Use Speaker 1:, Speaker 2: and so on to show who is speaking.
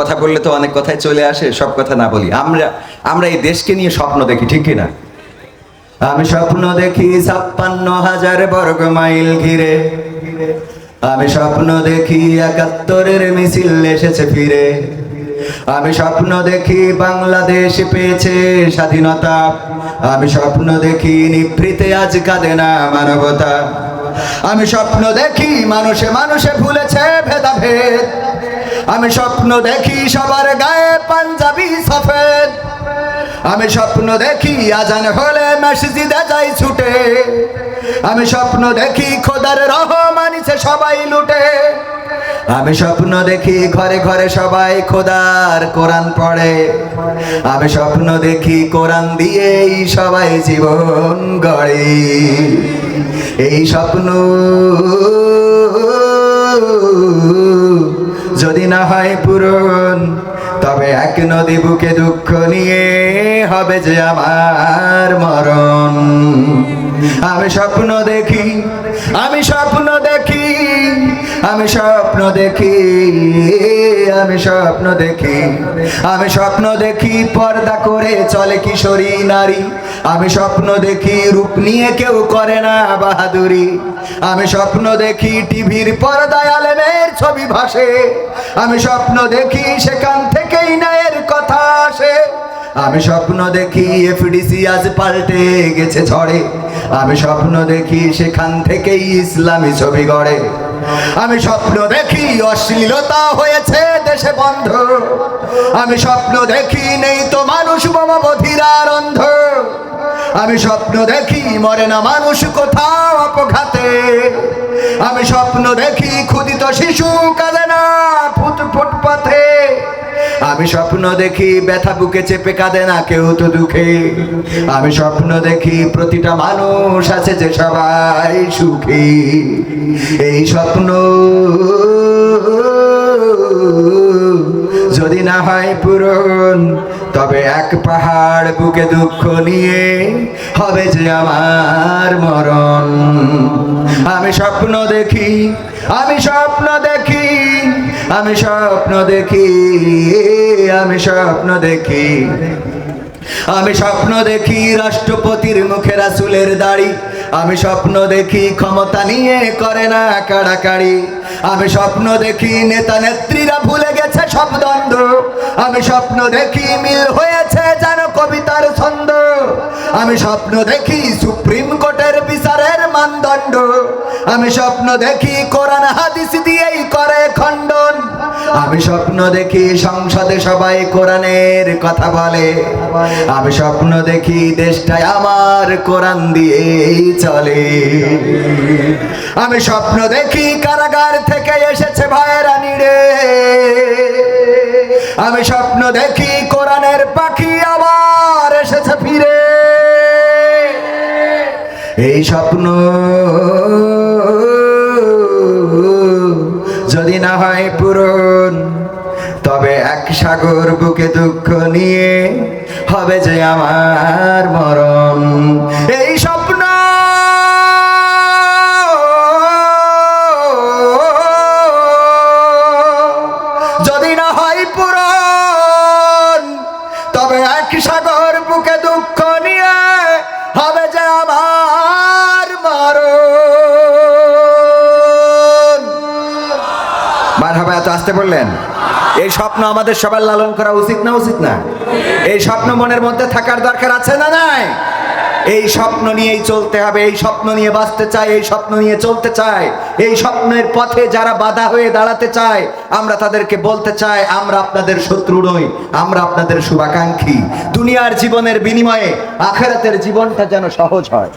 Speaker 1: কথা বললে তো অনেক কথাই চলে আসে, সব কথা না বলি। আমরা আমরা এই দেশকে নিয়ে স্বপ্ন দেখি, ঠিক কিনা? আমি স্বপ্ন দেখি ছাপ্পান্ন হাজার বর্গ মাইল ঘিরে। আমি স্বপ্ন দেখি একাত্তরের মিছিল এসেছে ফিরে। আমি স্বপ্ন দেখি বাংলাদেশ পেয়েছে স্বাধীনতা। আমি স্বপ্ন দেখি নিভৃতে আজ কাঁদে না মানবতা। আমি স্বপ্ন দেখি মানুষে মানুষে ভুলেছে ভেদাভেদ। আমি স্বপ্ন দেখি সবার গায়ে পাঞ্জাবি সফেদ। আমি স্বপ্ন দেখি আজান হলে মসজিদে যাই ছুটে। আমি স্বপ্ন দেখি খোদার রহমানিছে সবাই লুটে। আমি স্বপ্ন দেখি ঘরে ঘরে সবাই খোদার কোরআন পড়ে। আমি স্বপ্ন দেখি কোরআন দিয়েই সবাই জীবন গড়ে। এই স্বপ্ন যদি না হয় পূরণ, তবে এক নদী বুকে দুঃখ নিয়ে হবে যে আমার মরণ। আমি স্বপ্ন দেখি, আমি স্বপ্ন দেখি, আমি স্বপ্ন দেখি আমি স্বপ্ন দেখি, আমি স্বপ্ন দেখি পর্দা করে চলে কিশোরী নারী। আমি স্বপ্ন দেখি রূপ নিয়ে কেউ করে না বাহাদুরি। আমি স্বপ্ন দেখি টিভির পর্দায় আলেমের ছবি ভাসে। আমি স্বপ্ন দেখি সেখান থেকেই ন্যায়ের কথা আসে। আমি স্বপ্ন দেখি এফডিসি আজ পাল্টে গেছে ঝড়ে। আমি স্বপ্ন দেখি সেখান থেকেই ইসলামী ছবি গড়ে। আমি স্বপ্ন দেখি অশ্লীলতা হয়েছে দেশে বন্ধ। আমি স্বপ্ন দেখি নেই তো মানুষ বধিরার অন্ধ। আমি স্বপ্ন দেখি মরে না মানুষ কোথাও অপঘাতে। আমি স্বপ্ন দেখি ক্ষুদিত শিশু কাঁদে না ফুট ফুটপাথে। আমি স্বপ্ন দেখি ব্যথা বুকে চেপে কাঁদে না কেউ তো দুঃখে। আমি স্বপ্ন দেখি প্রতিটা মানুষ আছে যে সবাই সুখী। এই স্বপ্ন যদি না হয় পূরণ তবে এক পাহাড় বুকে দুঃখ নিয়ে হবে যে আমার মরণ। আমি স্বপ্ন দেখি, আমি স্বপ্ন দেখি, আমি স্বপ্ন দেখি, আমি স্বপ্ন দেখি। আমি স্বপ্ন দেখি রাষ্ট্রপতির মুখে রাসুলের দাড়ি। আমি স্বপ্ন দেখি ক্ষমতা নিয়ে করে না কাড়াকাড়ি। আমি স্বপ্ন দেখি নেতা নেত্রীরা ভুলে গেছে সব দ্বন্দ্ব। আমি স্বপ্ন দেখি মিল হয়েছে যেন কবিতার ছন্দ। আমি স্বপ্ন দেখি সুপ্রিম কোর্টের বিচারের মানদণ্ড। আমি স্বপ্ন দেখি কোরআন হাদিস দিয়েই করে খণ্ডন। আমি স্বপ্ন দেখি সংসদে সবাই কোরআনের কথা বলে। আমি স্বপ্ন দেখি দেশটায় আমার কোরআন দিয়েই চলে। আমি স্বপ্ন দেখি কারাগার থেকে এসেছে আমি স্বপ্ন দেখি কোরআনের পাখি আবার এসেছে ফিরে। এই স্বপ্ন যদি না হয় পূরণ, তবে এক সাগর বুকে দুঃখ নিয়ে হবে যে আমার মরণ। এই স্বপ্ন যদি না হয় পূরণ এত আসতে বললেন। এই স্বপ্ন আমাদের সবার লালন করা উচিত না উচিত না? এই স্বপ্ন মনের মধ্যে থাকার দরকার আছে না নাই? এই স্বপ্ন নিয়েই চলতে হবে, এই স্বপ্ন নিয়ে বাঁচতে চাই এই স্বপ্ন নিয়ে চলতে চাই এই স্বপ্নের পথে যারা বাধা হয়ে দাঁড়াতে চায়, আমরা তাদেরকে বলতে চাই, আমরা আপনাদের শত্রু নই, আমরা আপনাদের শুভাকাঙ্ক্ষী। দুনিয়ার জীবনের বিনিময়ে আখেরাতের জীবনটা যেন সহজ হয়।